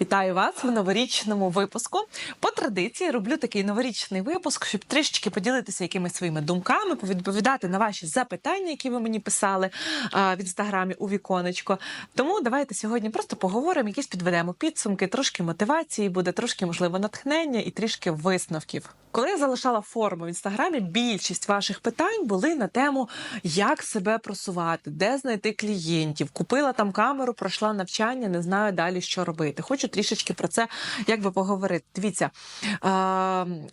Вітаю вас в новорічному випуску. По традиції роблю такий новорічний випуск, щоб трішечки поділитися якимись своїми думками, повідповідати на ваші запитання, які ви мені писали в інстаграмі у віконечко. Тому давайте сьогодні просто поговоримо, якісь підведемо підсумки, трошки мотивації, буде трошки можливо натхнення і трішки висновків. Коли я залишала форму в інстаграмі, більшість ваших питань були на тему, як себе просувати, де знайти клієнтів. Купила там камеру, пройшла навчання, не знаю далі, що робити. Хочу трішечки про це якби поговорити. Дивіться, е,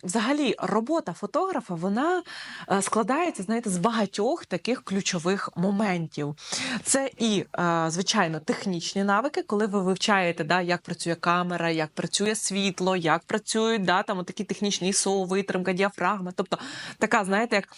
взагалі робота фотографа вона е, складається, знаєте, з багатьох таких ключових моментів. Це і, е, звичайно, технічні навики, коли ви вивчаєте, да, як працює камера, як працює світло, як працюють да, там такі технічні ISO, витримка, діафрагма. Тобто така, знаєте, як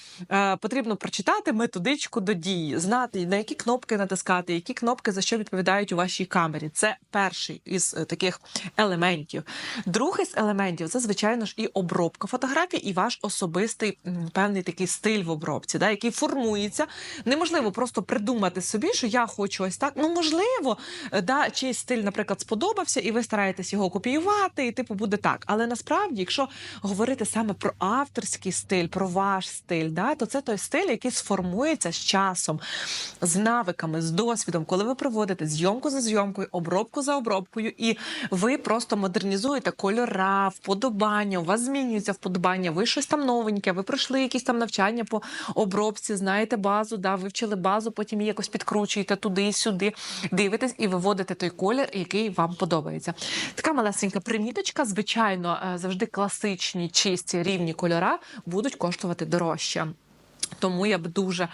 потрібно прочитати методичку до дії, знати на які кнопки натискати, які кнопки за що відповідають у вашій камері. Це перший із е, таких елементів. Другий з елементів це, звичайно ж, і обробка фотографій, і ваш особистий певний такий стиль в обробці, да, який формується. Неможливо просто придумати собі, що я хочу ось так. Ну, можливо, е, да, чийсь стиль, наприклад, сподобався, і ви стараєтесь його копіювати, і типу буде так. Але насправді, якщо говорити саме про авторський стиль, про ваш стиль, да, то це той стиль, який сформується з часом, з навиками, з досвідом, коли ви проводите зйомку за зйомкою, обробку за обробкою, і ви просто модернізуєте кольора, вподобання, у вас змінюється вподобання, ви щось там новеньке, ви пройшли якісь там навчання по обробці, знаєте базу, да, вивчили базу, потім її якось підкручуєте туди-сюди, дивитесь і виводите той колір, який вам подобається. Така малесенька приміточка. Звичайно, е, завжди класичні, чисті, рівні кольора будуть коштувати дорожче. Тому я б дуже е,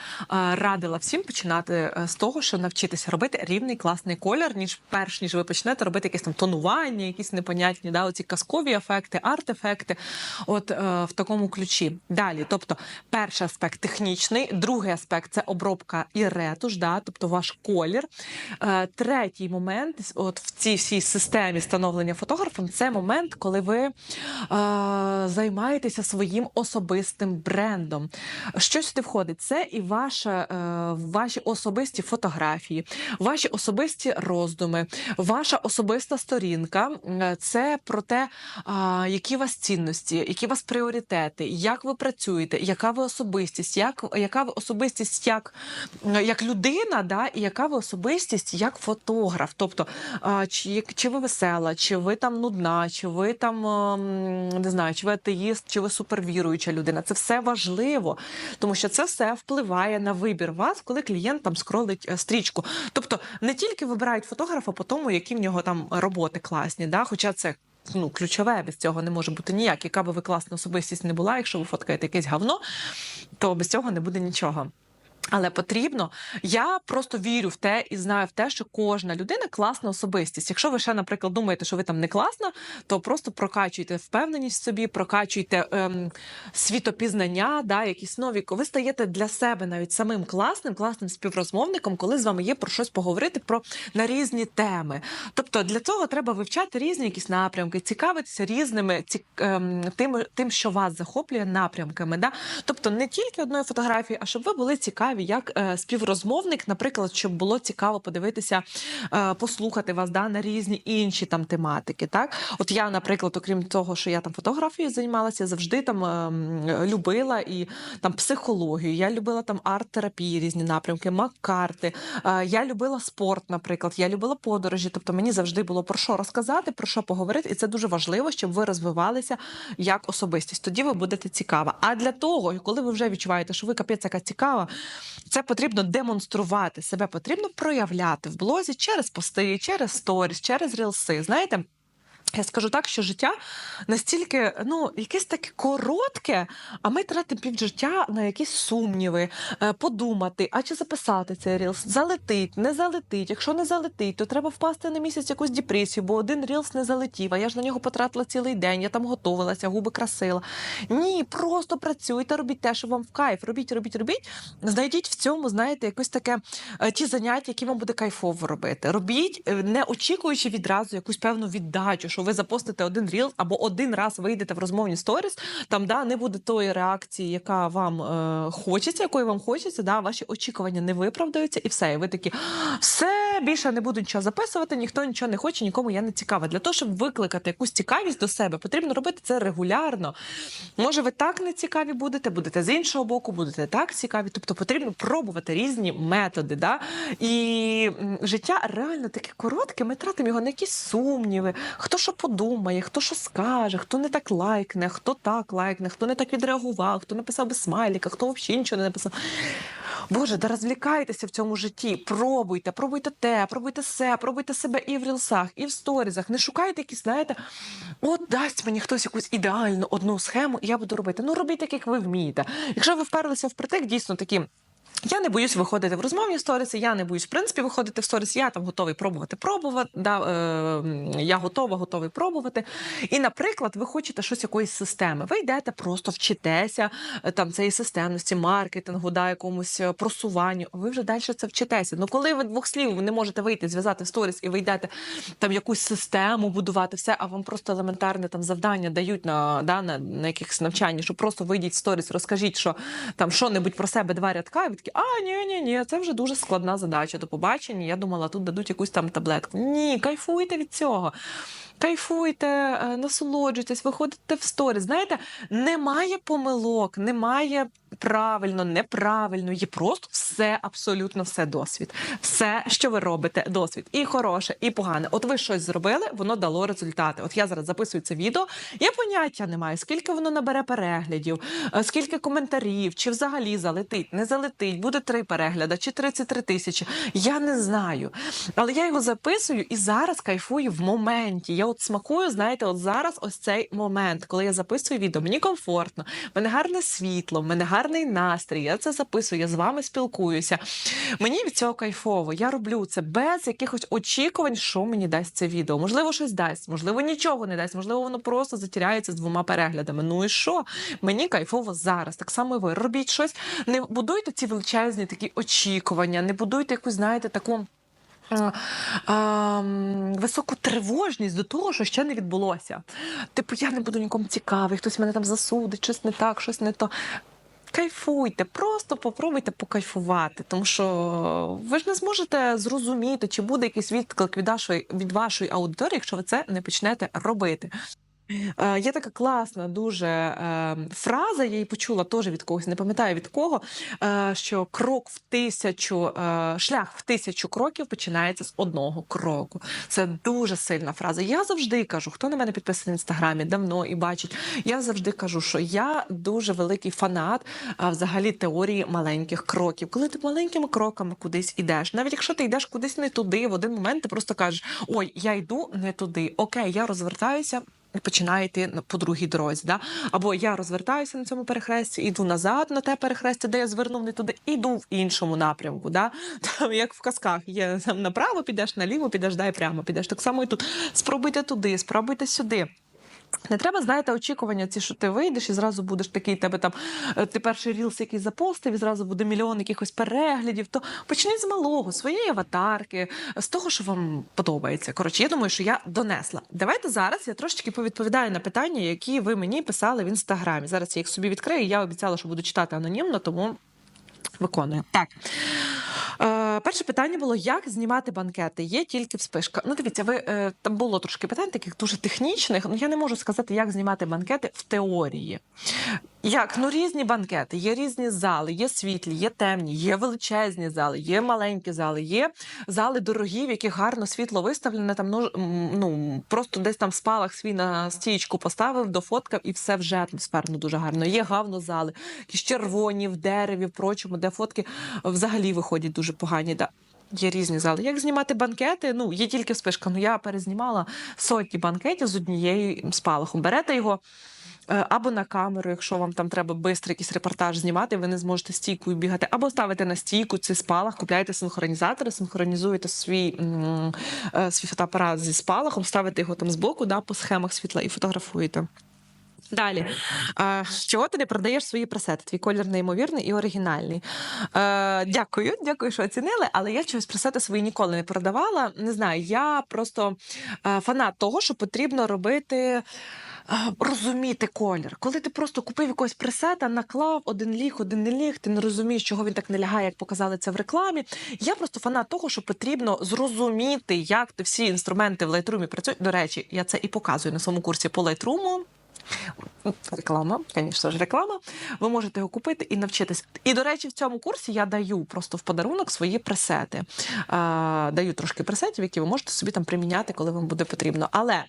радила всім починати е, з того, що навчитися робити рівний класний колір, ніж перш ніж ви почнете робити якесь там тонування, якісь непонятні да, оці казкові ефекти, арт-ефекти. От е, в такому ключі. Далі, тобто, перший аспект технічний, другий аспект це обробка і ретуш, да, тобто ваш колір. Е, третій момент, от в цій всій системі становлення фотографом, це момент, коли ви е, займаєтеся своїм особистим брендом. Що сюди входить? Це і ваша, е, ваші особисті фотографії, ваші особисті роздуми, ваша особиста сторінка. Е, Це про те, які у вас цінності, які у вас пріоритети, як ви працюєте, яка ви особистість, як, яка ви особистість як, е, як людина, да, і яка ви особистість як фотограф. Тобто, чи, чи ви весела, чи ви там нудна, чи ви там ем, не знаю, чи ви атеїст, чи ви супервіруюча людина. Це все важливо, тому що це все впливає на вибір вас, коли клієнт там скролить е, стрічку. Тобто не тільки вибирають фотографа по тому, які в нього там роботи класні, да, хоча це. Ну, ключове без цього не може бути ніяк. Яка би ви класна особистість не була, якщо ви фоткаєте якесь гавно, то без цього не буде нічого. Але потрібно, я просто вірю в те і знаю в те, що кожна людина класна особистість. Якщо ви ще, наприклад, думаєте, що ви там не класна, то просто прокачуйте впевненість в собі, прокачуйте ем, світопізнання, да, якісь нові. Ви стаєте для себе навіть самим класним, класним співрозмовником, коли з вами є про щось поговорити про на різні теми. Тобто для цього треба вивчати різні якісь напрямки, цікавитися різними ці, ем, тим, тим, що вас захоплює напрямками. Да? Тобто не тільки одної фотографії, а щоб ви були цікаві як е, співрозмовник, наприклад, щоб було цікаво подивитися, е, послухати вас да, на різні інші там тематики. Так, от я, наприклад, окрім того, що я там фотографією займалася, завжди там е, любила і там психологію. Я любила там арт-терапії, різні напрямки, маккарти. Е, я любила спорт, наприклад, я любила подорожі. Тобто мені завжди було про що розказати, про що поговорити, і це дуже важливо, щоб ви розвивалися як особистість. Тоді ви будете цікава. А для того, коли ви вже відчуваєте, що ви капець яка цікава, це потрібно демонструвати себе, потрібно проявляти в блозі через пости, через сторіс, через рілси. Знаєте. Я скажу так, що життя настільки, ну, якесь таке коротке, а ми тратимо півжиття на якісь сумніви, е, подумати, а чи записати цей рілс, залетить, не залетить. Якщо не залетить, то треба впасти на місяць якусь депресію, бо один рілс не залетів, а я ж на нього потратила цілий день, я там готувалася, губи красила. Ні, просто працюйте, робіть те, що вам в кайф. Робіть, робіть, робіть. Знайдіть в цьому, знаєте, якось таке е, ті заняття, які вам буде кайфово робити. Робіть, е, не очікуючи відразу якусь певну віддачу, що ви запостите один ріл або один раз вийдете в розмовні сторіс, там да не буде тої реакції, яка вам е, хочеться, якої вам хочеться. Да, ваші очікування не виправдаються, і все. І ви такі все більше не буду нічого записувати, ніхто нічого не хоче, нікому я не цікава. Для того, щоб викликати якусь цікавість до себе, потрібно робити це регулярно. Може, ви так не цікаві будете, будете з іншого боку, будете так цікаві. Тобто потрібно пробувати різні методи. Да? І життя реально таке коротке, ми тратимо його на якісь сумніви, хто що подумає, хто що скаже, хто не так лайкне, хто так лайкне, хто не так відреагував, хто написав без смайліка, хто взагалі нічого не написав. Боже, да розвлікайтеся в цьому житті. Пробуйте, пробуйте те, пробуйте все, пробуйте себе і в рілсах, і в сторізах. Не шукайте якісь, знаєте, от дасть мені хтось якусь ідеальну одну схему, і я буду робити. Ну, робіть так, як ви вмієте. Якщо ви вперлися в притик, дійсно такі. Я не боюсь виходити в розмовні сторіси, я не боюсь, в принципі, виходити в сторіс. Я там готовий пробувати, пробувати. Да, е, я готова, готовий пробувати. І, наприклад, ви хочете щось якоїсь системи. Ви йдете, просто вчитеся е, там цієї системності, маркетингу, да, якомусь е, просуванню. Ви вже далі це вчитеся. Ну, коли ви двох слів не можете вийти, зв'язати в сторіс і ви йдете там якусь систему будувати, все, а вам просто елементарне там завдання дають на, да, на, на якихось навчанні, що просто вийдіть в сторіс, розкажіть, що там що-небудь про себе два рядка, і такі, а ні, ні, ні, це вже дуже складна задача. До побачення. Я думала, тут дадуть якусь там таблетку. Ні, кайфуйте від цього. Кайфуйте, е, насолоджуйтесь, виходите в сторі. Знаєте, немає помилок, немає правильно, неправильно. Є просто все, абсолютно все досвід. Все, що ви робите, досвід. І хороше, і погане. От ви щось зробили, воно дало результати. От я зараз записую це відео. Я поняття не маю, скільки воно набере переглядів, е, скільки коментарів, чи взагалі залетить, не залетить, буде три перегляди, чи 33 тисячі. Я не знаю. Але я його записую і зараз кайфую в моменті. Я от смакую, знаєте, от зараз ось цей момент, коли я записую відео, мені комфортно, в мене гарне світло, в мене гарний настрій. Я це записую, я з вами спілкуюся. Мені від цього кайфово. Я роблю це без якихось очікувань, що мені дасть це відео. Можливо, щось дасть, можливо, нічого не дасть, можливо, воно просто затіряється з двома переглядами. Ну і що? Мені кайфово зараз. Так само і ви. Робіть щось, не будуйте ці величезні такі очікування, не будуйте якусь, знаєте, таку. високу тривожність до того, що ще не відбулося. Типу, я не буду нікому цікавий, хтось мене там засудить, щось не так, щось не то. Кайфуйте, просто попробуйте покайфувати, тому що ви ж не зможете зрозуміти, чи буде якийсь відклик від вашої, від вашої аудиторії, якщо ви це не почнете робити. Е, Є така класна дуже е, фраза, я її почула теж від когось, не пам'ятаю від кого, е, що крок в тисячу, е, шлях в тисячу кроків починається з одного кроку. Це дуже сильна фраза. Я завжди кажу, хто на мене підписаний в інстаграмі давно і бачить, я завжди кажу, що я дуже великий фанат взагалі теорії маленьких кроків. Коли ти маленькими кроками кудись ідеш, навіть якщо ти йдеш кудись не туди, в один момент ти просто кажеш: Ой, я йду не туди. Окей, я розвертаюся. Починає йти по другій дорозі, да? або я розвертаюся на цьому перехресті, іду назад на те перехрестя, де я звернув не туди, іду в іншому напрямку. Да? Там, як в казках, є там направо підеш, наліво підеш, дай прямо підеш. Так само і тут. Спробуйте туди, спробуйте сюди. Не треба, знаєте, очікування, ці, що ти вийдеш і зразу будеш такий, тебе там е, ти перший рілс, який запостив, і зразу буде мільйон якихось переглядів. То почніть з малого, своєї аватарки, з того, що вам подобається. Коротше, я думаю, що я донесла. Давайте зараз я трошечки повідповідаю на питання, які ви мені писали в інстаграмі. Зараз я їх собі відкрию. Я обіцяла, що буду читати анонімно, тому виконую. Так. Е, перше питання було: як знімати банкети? Є тільки вспишка. Ну, дивіться, ви е, там було трошки питань, таких дуже технічних. Ну я не можу сказати, як знімати банкети в теорії. Як? Ну різні банкети, є різні зали, є світлі, є темні, є величезні зали, є маленькі зали, є зали дорогі, в яких гарно світло виставлене. Там ну, ну просто десь там спалах свій на стічку поставив, дофоткав і все вже атмосферно дуже гарно. Є гавнозали, якісь червоні в дереві, в прочому, де фотки взагалі виходять дуже погані. Да. Є різні зали. Як знімати банкети? Ну, є тільки спишка. Ну, я перезнімала сотні банкетів з однією спалахом. Берете його або на камеру, якщо вам там треба швидко якийсь репортаж знімати, ви не зможете стійкою бігати, або ставите на стійку цей спалах, купляєте синхронізатори, синхронізуєте свій, е, свій фотоапарат зі спалахом, ставите його там збоку, да, по схемах світла і фотографуєте. Далі, Е, чого ти не продаєш свої пресети? Твій колір неймовірний і оригінальний. Е, дякую, дякую, що оцінили, але я чогось пресети свої ніколи не продавала. Не знаю, я просто е, фанат того, що потрібно робити. Розуміти колір. Коли ти просто купив якогось пресета, наклав один ліг, один не ліг, ти не розумієш, чого він так не лягає, як показали це в рекламі. Я просто фанат того, що потрібно зрозуміти, як ти всі інструменти в лайтрумі працюють. До речі, я це і показую на своєму курсі по Lightroom. Реклама, звісно ж, реклама. Ви можете його купити і навчитись. І, до речі, в цьому курсі я даю просто в подарунок свої пресети. А, даю трошки пресетів, які ви можете собі там приміняти, коли вам буде потрібно. Але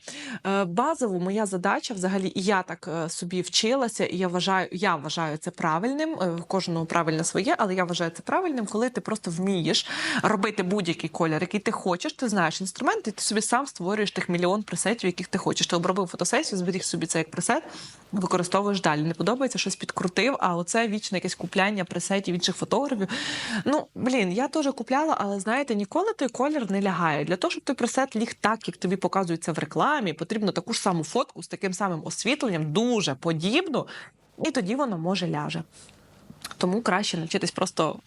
е, базово моя задача, взагалі, і я так е, собі вчилася, і я вважаю, я вважаю це правильним. е, кожного правильно своє, але я вважаю це правильним, коли ти просто вмієш робити будь-який колір, який ти хочеш. Ти знаєш інструменти, і ти собі сам створюєш тих мільйон пресетів, яких ти хочеш. Ти обробив фотосесію, зберіг собі це як пресет, використовуєш далі. Не подобається, щось підкрутив, а оце вічне якесь купляння пресетів інших фотографів. Ну, блін, я теж купляла, але знаєте, ніколи той колір не лягає. Для того, щоб той пресет ліг так, як тобі показується в рекламі, потрібно таку ж саму фотку з таким самим освітленням, дуже подібну, і тоді воно може ляже. Тому краще навчитись просто.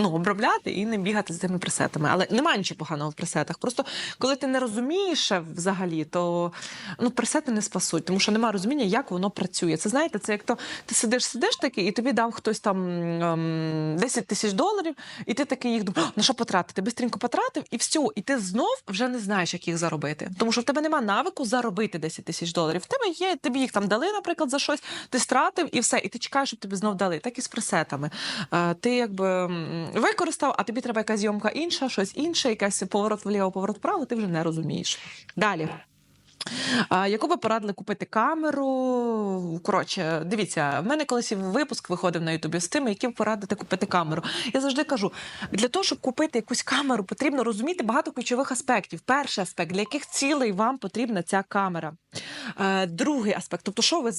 Ну, обробляти і не бігати з цими пресетами. Але немає нічого поганого в пресетах. Просто коли ти не розумієш взагалі, то ну, пресети не спасуть, тому що немає розуміння, як воно працює. Це знаєте, це як то ти сидиш, сидиш такий, і тобі дав хтось там ем, 10 тисяч доларів, і ти такий їх думаєш, на що потратити? Бистренько потратив, і все, і ти знов вже не знаєш, як їх заробити. Тому що в тебе немає навику заробити 10 тисяч доларів. В тебе є, тобі їх там дали, наприклад, за щось, ти стратив і все, і ти чекаєш, щоб тобі знов дали. Так і з пресетами. Е, ти якби використав, а тобі треба якась зйомка інша, щось інше, якась поворот вліво, поворот вправо, ти вже не розумієш. Далі. Яку би порадили купити камеру? Коротше, дивіться, в мене колись випуск виходив на Ютубі з тим, які порадити купити камеру. Я завжди кажу: для того, щоб купити якусь камеру, потрібно розуміти багато ключових аспектів. Перший аспект, для яких цілей вам потрібна ця камера. Е, другий аспект, тобто, що ви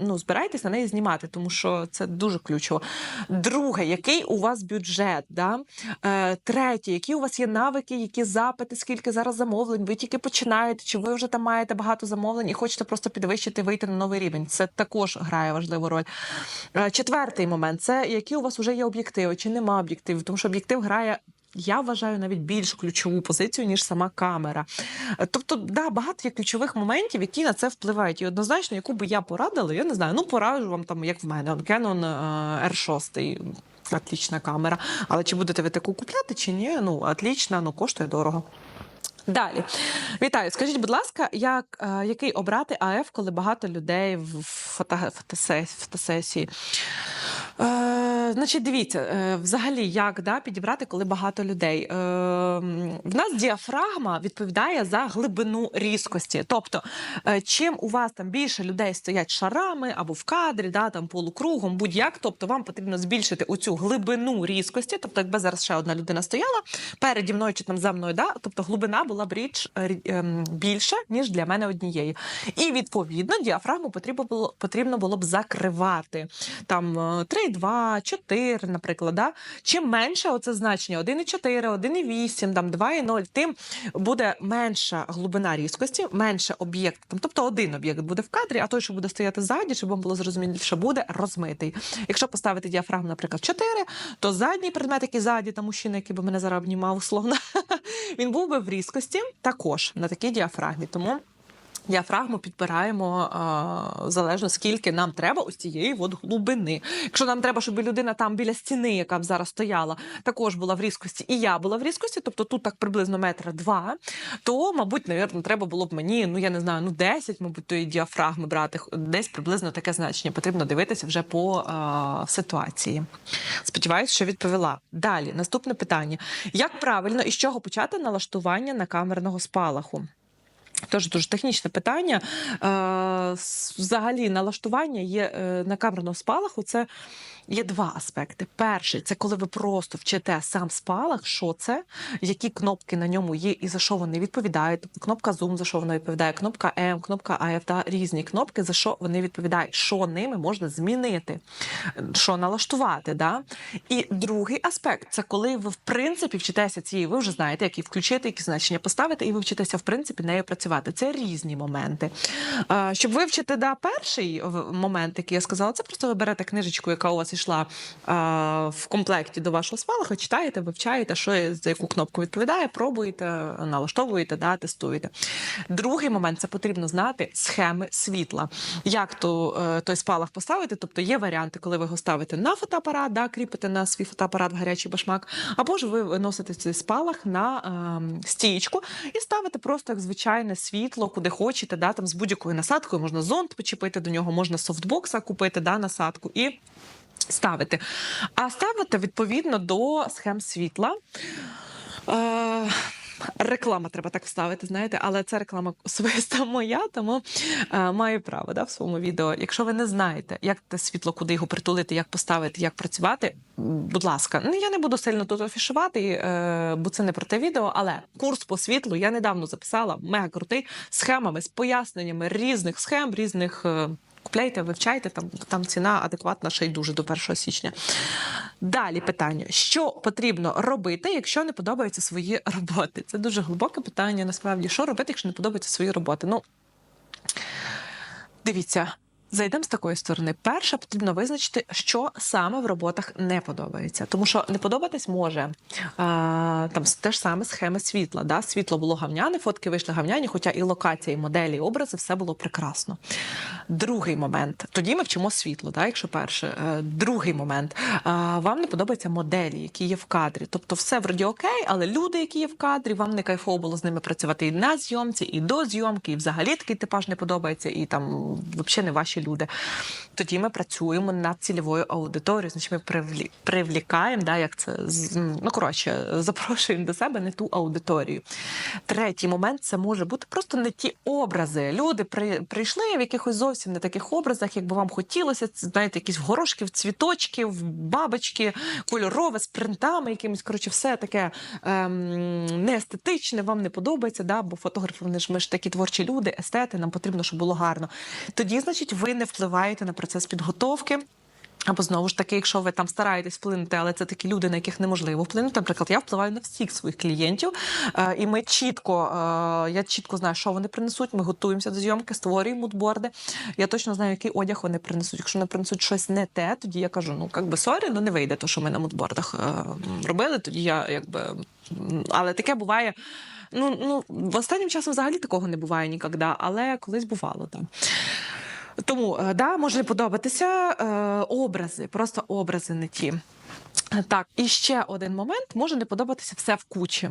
ну, збираєтесь на неї знімати, тому що це дуже ключово. Друге, який у вас бюджет? Да? Е, третє, які у вас є навики, які запити, скільки зараз замовлень, ви тільки починаєте, чи ви вже там маєте багато замовлень і хочете просто підвищити, вийти на новий рівень. Це також грає важливу роль. Е, четвертий момент це які у вас вже є об'єктиви, чи нема об'єктивів, тому що об'єктив грає. Я вважаю навіть більш ключову позицію, ніж сама камера. Е, Тобто, да, багато є ключових моментів, які на це впливають. І однозначно, яку би я порадила, я не знаю. Ну, пораджу вам там, як в мене, Canon е, R6. Отлічна камера. Але чи будете ви таку купляти, чи ні? Ну, отлічна, ну коштує дорого. Далі, вітаю. Скажіть, будь ласка, як, е, який обрати АФ, коли багато людей в фото, фотосесії? фотосесії? Е, значить, дивіться, е, взагалі, як да, підібрати, коли багато людей. Е, в нас діафрагма відповідає за глибину різкості. Тобто, е, чим у вас там більше людей стоять шарами або в кадрі, да, там полукругом, будь-як, тобто вам потрібно збільшити оцю глибину різкості. Тобто, якби зараз ще одна людина стояла переді мною чи там за мною, да, тобто глибина була б річ рі- ем, більша, ніж для мене однієї. І відповідно діафрагму потрібно було потрібно було б закривати там е, 3,2, 4, наприклад. Да? Чим менше оце значення 1,4, 1,8, там 2,0, тим буде менша глибина різкості, менше об'єкт. Тобто один об'єкт буде в кадрі, а той, що буде стояти ззаді, щоб вам було зрозуміліше, буде розмитий. Якщо поставити діафрагму, наприклад, 4, то задній предмет, який ззаді, там мужчина, який би мене зараз обнімав, условно, він був би в різкості також на такій діафрагмі. Тому Діафрагму підбираємо а, залежно скільки нам треба ось цієї от глибини. Якщо нам треба, щоб людина там біля стіни, яка б зараз стояла, також була в різкості, і я була в різкості, тобто тут так приблизно метра два, то, мабуть, навірно, треба було б мені, ну я не знаю, ну 10, мабуть, тої діафрагми брати, десь приблизно таке значення. Потрібно дивитися вже по а, ситуації. Сподіваюсь, що відповіла. Далі, наступне питання: як правильно і з чого почати налаштування на камерного спалаху? Теж дуже технічне питання. Е, Взагалі, налаштування є е, на камерного спалаху. Це є два аспекти. Перший це коли ви просто вчите сам спалах, що це, які кнопки на ньому є і за що вони відповідають. Кнопка Zoom, за що вона відповідає, кнопка M, кнопка AF, та різні кнопки, за що вони відповідають, що ними можна змінити, що налаштувати. Да? І другий аспект це коли ви в принципі вчитеся цієї, ви вже знаєте, які включити, які значення поставити, і ви вчитеся в принципі нею працювати. Це різні моменти. Щоб вивчити да, перший момент, який я сказала, це просто ви берете книжечку, яка у вас йшла е, в комплекті до вашого спалаху, читаєте, вивчаєте, що за яку кнопку відповідає, пробуєте, налаштовуєте, да, тестуєте. Другий момент це потрібно знати схеми світла. Як то е, той спалах поставити? Тобто є варіанти, коли ви його ставите на фотоапарат, да, кріпите на свій фотоапарат в гарячий башмак, або ж ви виносите цей спалах на ем, стічку і ставите просто як звичайне світло, куди хочете, да, там з будь-якою насадкою можна зонт почепити до нього, можна софтбокса купити, да, насадку і ставити. А ставити відповідно до схем світла. Е, Реклама треба так вставити, знаєте, але це реклама особиста моя, тому е, маю право да, в своєму відео. Якщо ви не знаєте, як те світло, куди його притулити, як поставити, як працювати, будь ласка, ну я не буду сильно тут афішувати, е, бо це не про те відео. Але курс по світлу я недавно записала, мега крутий, схемами, з поясненнями різних схем, різних. е, Купляйте, вивчайте, там, там ціна адекватна ще й дуже до 1 січня. Далі питання: що потрібно робити, якщо не подобаються свої роботи? Це дуже глибоке питання. Насправді, що робити, якщо не подобаються свої роботи? Ну, дивіться. Зайдемо з такої сторони. Перше потрібно визначити, що саме в роботах не подобається. Тому що не подобатись може а, там те ж саме схеми світла. Да? Світло було гавняне, фотки вийшли гавняні, хоча і локація, і моделі, і образи все було прекрасно. Другий момент. Тоді ми вчимо світло, да? якщо перше. Е, Другий момент. А, вам не подобаються моделі, які є в кадрі. Тобто все вроді окей, але люди, які є в кадрі, вам не кайфово було з ними працювати і на зйомці, і до зйомки, і взагалі такий типаж не подобається, і там взагалі не ваші люди. Тоді ми працюємо над цільовою аудиторією. Значить, ми привлі... привлікаємо, да, як це ну коротше, запрошуємо до себе не ту аудиторію. Третій момент це може бути просто не ті образи. Люди при... прийшли в якихось зовсім не таких образах, як би вам хотілося. Знаєте, якісь горошків, цвіточків, бабочки, кольорове з принтами, якимось коротше, все таке ем, неестетичне, вам не подобається. Да? Бо фотографи вони ж ми ж такі творчі люди, естети, нам потрібно, щоб було гарно. Тоді, значить, ви не впливаєте на процес підготовки. Або знову ж таки, якщо ви там стараєтесь вплинути, але це такі люди, на яких неможливо вплинути. Наприклад, я впливаю на всіх своїх клієнтів, е, і ми чітко, е, я чітко знаю, що вони принесуть. Ми готуємося до зйомки, створюємо мудборди. Я точно знаю, який одяг вони принесуть. Якщо вони принесуть щось не те, тоді я кажу: ну як би сорі, ну не вийде то, що ми на мудбордах е, робили. Тоді я якби але таке буває. Ну ну останнім часом взагалі такого не буває ніколи, але колись бувало там. Тому е, да, може подобатися е, образи, просто образи не ті. Так, і ще один момент може не подобатися все в кучі.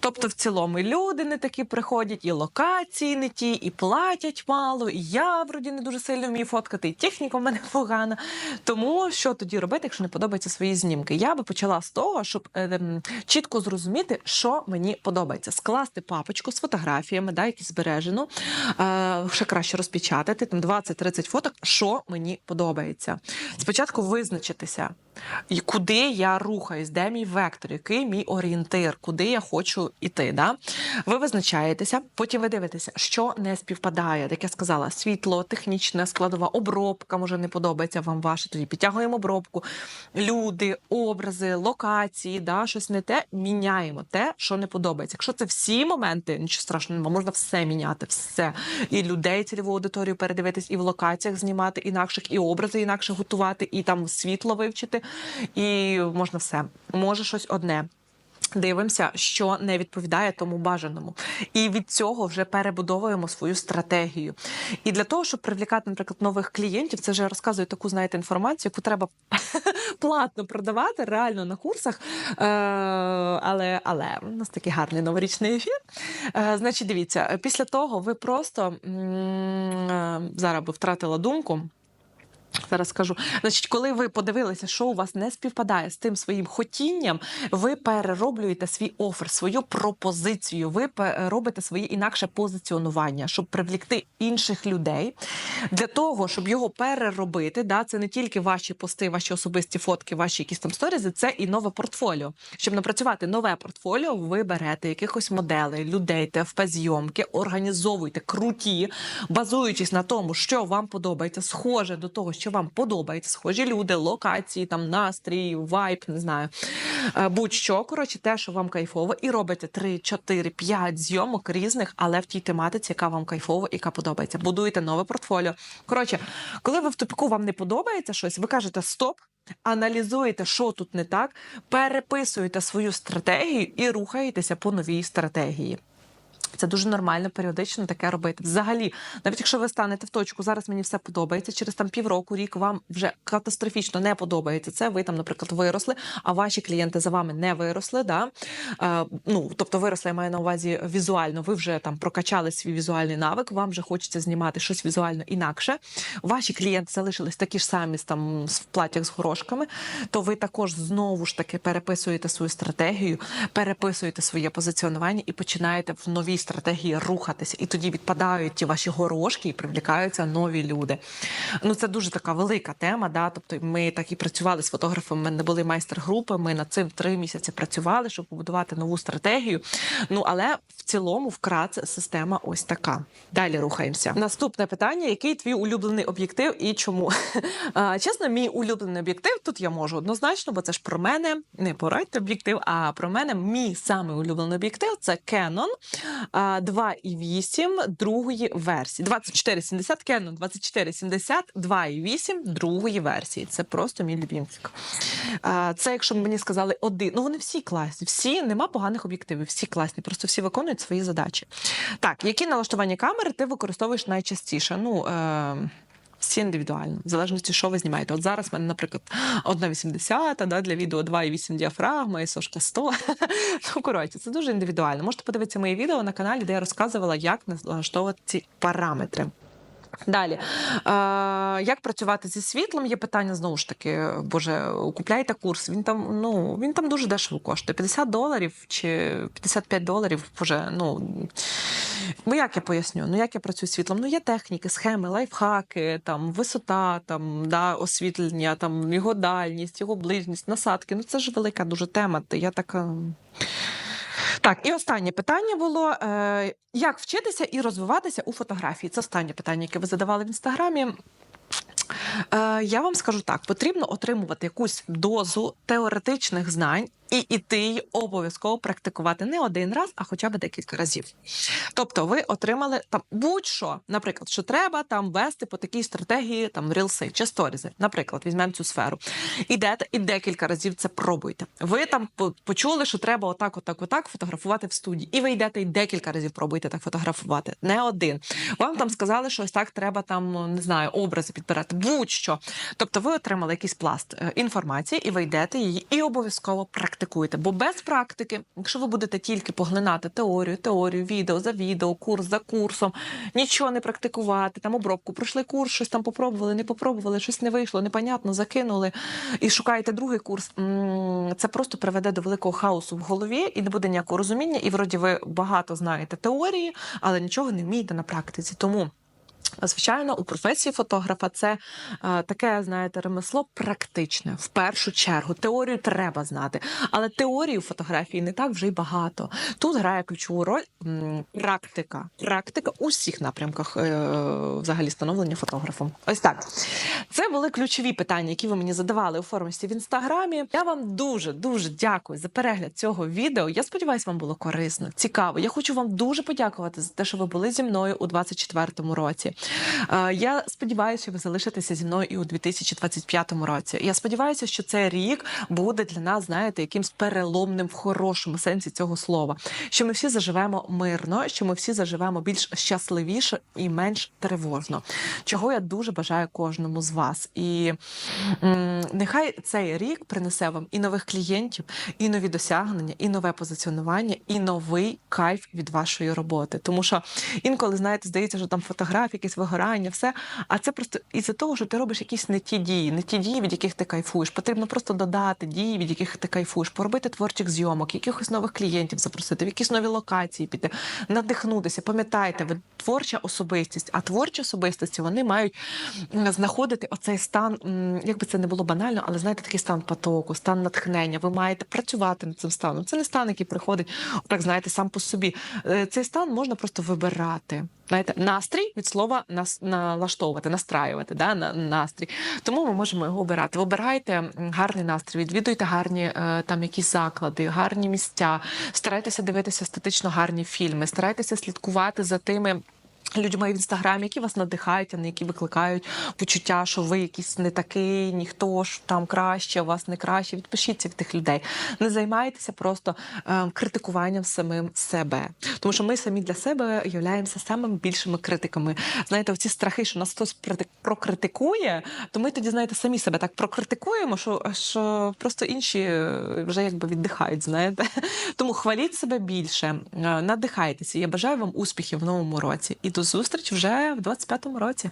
Тобто, в цілому, і люди не такі приходять, і локації не ті, і платять мало, і я вроді не дуже сильно вмію фоткати, і техніка в мене погана. Тому що тоді робити, якщо не подобаються свої знімки? Я би почала з того, щоб е, чітко зрозуміти, що мені подобається. Скласти папочку з фотографіями, да, які збережено, е, ще краще розпечатати, там 20-30 фоток, що мені подобається. Спочатку визначитися, і куди я рухаюсь, де мій вектор, який мій орієнтир, куди я хочу йти. Да? Ви визначаєтеся, потім ви дивитеся, що не співпадає. Як я сказала, світло, технічна складова обробка може не подобається вам ваше. Тоді підтягуємо обробку, люди, образи, локації, да, щось не те, міняємо те, що не подобається. Якщо це всі моменти, нічого страшного можна все міняти, все. І людей цільову аудиторію передивитись, і в локаціях знімати інакших, і образи інакше готувати, і там світло вивчити, і можна все. Може щось одне. Дивимося, що не відповідає тому бажаному, і від цього вже перебудовуємо свою стратегію. І для того, щоб привлікати, наприклад, нових клієнтів, це вже я розказую таку, знаєте, інформацію, яку треба платно продавати реально на курсах. Е, але, але у нас такий гарний новорічний ефір. Е, значить, дивіться, після того ви просто е, зараз би втратила думку. Зараз скажу. Значить, коли ви подивилися, що у вас не співпадає з тим своїм хотінням, ви перероблюєте свій офер, свою пропозицію. Ви пе- робите своє інакше позиціонування, щоб привлікти інших людей. Для того, щоб його переробити, да, це не тільки ваші пости, ваші особисті фотки, ваші якісь там сторізи, це і нове портфоліо. Щоб напрацювати нове портфоліо, ви берете якихось моделей, людей, ТФП-зйомки, організовуйте круті, базуючись на тому, що вам подобається, схоже до того, що вам подобається, схожі люди, локації, там настрій, вайб, не знаю. Е, Будь-що, коротше, те, що вам кайфово, і робите 3, 4, 5 зйомок різних, але в тій тематиці, яка вам кайфова, яка подобається. Будуєте нове портфоліо. Коротше, коли ви в тупіку вам не подобається щось, ви кажете стоп. Аналізуєте, що тут не так, переписуєте свою стратегію і рухаєтеся по новій стратегії. Це дуже нормально періодично таке робити. Взагалі, навіть якщо ви станете в точку, зараз мені все подобається, через там півроку, рік вам вже катастрофічно не подобається це. Ви там, наприклад, виросли, а ваші клієнти за вами не виросли. Да? Е, ну, тобто виросли, я маю на увазі візуально. Ви вже там прокачали свій візуальний навик, вам вже хочеться знімати щось візуально інакше. Ваші клієнти залишились такі ж самі там в платях з горошками. То ви також знову ж таки переписуєте свою стратегію, переписуєте своє позиціонування і починаєте в новій стратегії рухатися. І тоді відпадають ті ваші горошки і привлікаються нові люди. Ну це дуже така велика тема. Да? Тобто ми так і працювали з фотографами. Ми не були майстер-групи. Ми над цим три місяці працювали, щоб побудувати нову стратегію. Ну але в цілому, вкратце, система ось така. Далі рухаємося. Наступне питання: який твій улюблений об'єктив і чому? Чесно, мій улюблений об'єктив тут я можу однозначно, бо це ж про мене, не порадьте об'єктив, а про мене мій самий улюблений об'єктив це Canon 2.8 другої версії. 2470 Canon 2470 2.8 другої версії. Це просто мій любімчик. Це якщо б мені сказали один. Ну вони всі класні, всі нема поганих об'єктивів, всі класні, просто всі виконують свої задачі. Так, які налаштування камери ти використовуєш найчастіше? Ну. Е- всі індивідуально, в залежності, що ви знімаєте. От зараз в мене, наприклад, 1,80 да, для відео 2,8 діафрагма, і сошка 100. ну, коротше, це дуже індивідуально. Можете подивитися моє відео на каналі, де я розказувала, як налаштовувати ці параметри. Далі, е, як працювати зі світлом? Є питання знову ж таки. Боже, купляйте курс. Він там, ну він там дуже дешево коштує. 50 доларів чи 55 доларів. Боже, ну ну як я поясню? Ну як я працюю з світлом? Ну є техніки, схеми, лайфхаки, там висота, там да, освітлення, там його дальність, його ближність, насадки. Ну це ж велика дуже тема. Я така. Так, і останнє питання було: е, як вчитися і розвиватися у фотографії? Це останнє питання, яке ви задавали в інстаграмі. Е, я вам скажу так: потрібно отримувати якусь дозу теоретичних знань і іти обов'язково практикувати не один раз, а хоча б декілька разів. Тобто, ви отримали там будь-що, наприклад, що треба там вести по такій стратегії, там рілси чи сторізи. Наприклад, візьмемо цю сферу. Ідете і декілька разів це пробуйте. Ви там почули, що треба отак, отак, отак фотографувати в студії. І ви йдете і декілька разів пробуйте так фотографувати. Не один. Вам там сказали, що ось так треба там, не знаю, образи підбирати. Будь-що. Тобто, ви отримали якийсь пласт е, інформації, і ви йдете її і обов'язково практикуєте. Бо без практики, якщо ви будете тільки поглинати теорію, теорію, відео за відео, курс за курсом, нічого не практикувати, там обробку пройшли курс, щось там попробували, не попробували, щось не вийшло, непонятно, закинули і шукаєте другий курс. Це просто приведе до великого хаосу в голові і не буде ніякого розуміння. І вроді ви багато знаєте теорії, але нічого не вмієте на практиці. Тому. Звичайно, у професії фотографа це е, таке, знаєте, ремесло практичне в першу чергу. Теорію треба знати, але теорії у фотографії не так вже й багато. Тут грає ключову роль м, практика. Практика у всіх напрямках е, взагалі становлення фотографом. Ось так. Це були ключові питання, які ви мені задавали у формості в інстаграмі. Я вам дуже дуже дякую за перегляд цього відео. Я сподіваюся, вам було корисно, цікаво. Я хочу вам дуже подякувати за те, що ви були зі мною у 2024 році. Е, Я сподіваюся, що ви залишитеся зі мною і у 2025 році. Я сподіваюся, що цей рік буде для нас, знаєте, якимсь переломним в хорошому сенсі цього слова. Що ми всі заживемо мирно, що ми всі заживемо більш щасливіше і менш тривожно. Чого я дуже бажаю кожному з вас. І м, нехай цей рік принесе вам і нових клієнтів, і нові досягнення, і нове позиціонування, і новий кайф від вашої роботи. Тому що інколи, знаєте, здається, що там фотографії, якесь вигорання, все. А це просто із-за того, що ти робиш якісь не ті дії, не ті дії, від яких ти кайфуєш. Потрібно просто додати дії, від яких ти кайфуєш, поробити творчих зйомок, якихось нових клієнтів запросити, в якісь нові локації піти, надихнутися. Пам'ятайте, ви творча особистість, а творчі особистості вони мають знаходити оцей стан, м, як би це не було банально, але знаєте, такий стан потоку, стан натхнення. Ви маєте працювати над цим станом. Це не стан, який приходить, так знаєте, сам по собі. Е, Цей стан можна просто вибирати. Знаєте, настрій від слова нас налаштовувати, настраювати, да, на настрій. Тому ми можемо його обирати. Вибирайте гарний настрій, відвідуйте гарні е, там якісь заклади, гарні місця. Старайтеся дивитися естетично гарні фільми, старайтеся слідкувати за тими. Людьми в інстаграмі, які вас надихають, а не які викликають почуття, що ви якийсь не такий, ніхто ж там краще, у вас не краще. Відпишіться від тих людей. Не займайтеся просто е, критикуванням самим себе. Тому що ми самі для себе являємося самими більшими критиками. Знаєте, оці страхи, що нас хтось прокритикує, то ми тоді, знаєте, самі себе так прокритикуємо, що, що просто інші е, вже якби віддихають, знаєте. Тому хваліть себе більше, е, надихайтеся. Я бажаю вам успіхів в новому році. І до зустрічі вже в 25-му році.